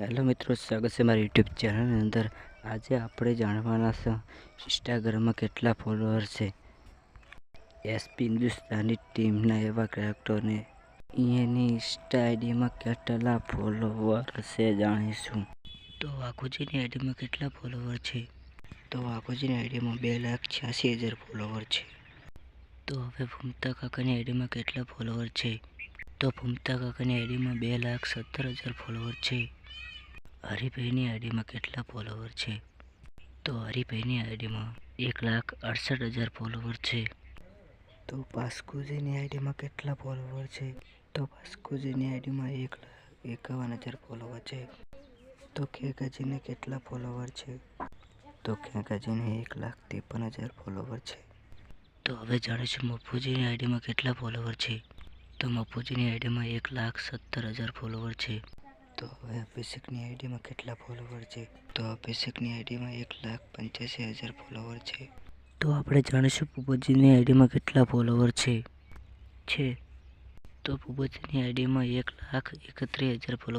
Hello મિત્રો, સ્વાગત છે મારી યુટ્યુબ ચેનલની અંદર. આજે આપણે જાણવાના છે ઇન્સ્ટાગ્રામમાં કેટલા ફોલોઅર છે. એસપી હિન્દુસ્તાની ટીમના એવા ક્રિકેટરને એની ઇન્સ્ટા આઈડીમાં કેટલા ફોલોવર છે જાણીશું. તો વાઘુજીની આઈડીમાં કેટલા ફોલોવર છે? તો વાઘુજીની આઈડીમાં બે લાખ છ્યાસી હજાર ફોલોવર છે. તો હવે ભૂમતા કાકાની આઈડીમાં કેટલા ફોલોવર છે? તો ભૂમતા કાકાની આઈડીમાં બે લાખ સત્તર હજાર ફોલોવર છે. હરિભાઈની આઈડીમાં કેટલા ફોલોવર છે? તો હરિભાઈની આઈડીમાં એક લાખ અડસઠ હજાર ફોલોવર છે. તો પાસ્કુજીની આઈડીમાં કેટલા ફોલોવર છે? તો પાસ્કુજીની આઈડીમાં એક લાખ એકાવન હજાર ફોલોવર છે. તો ખેગાજીને કેટલા ફોલોવર છે? તો ખેગાજીને એક લાખ ત્રેપન હજાર ફોલોવર છે. તો હવે જાણીશું મફુજીની આઈડીમાં કેટલા ફોલોવર છે? તો મફુજીની આઈડીમાં એક લાખ સત્તર હજાર ફોલોવર છે. તો હવે અભિષેકની આઈડીમાં કેટલા ફોલોવર છે? તો અભિષેકની આઈડીમાં એક લાખ પંચ્યાસી હજાર ફોલોવર છે. તો આપણે જાણીશું પૂપતજીની આઈડીમાં કેટલા ફોલોવર છે? છે. તો પૂપતજીની આઈડીમાં એક લાખ એકત્રીસ હજાર ફોલોવર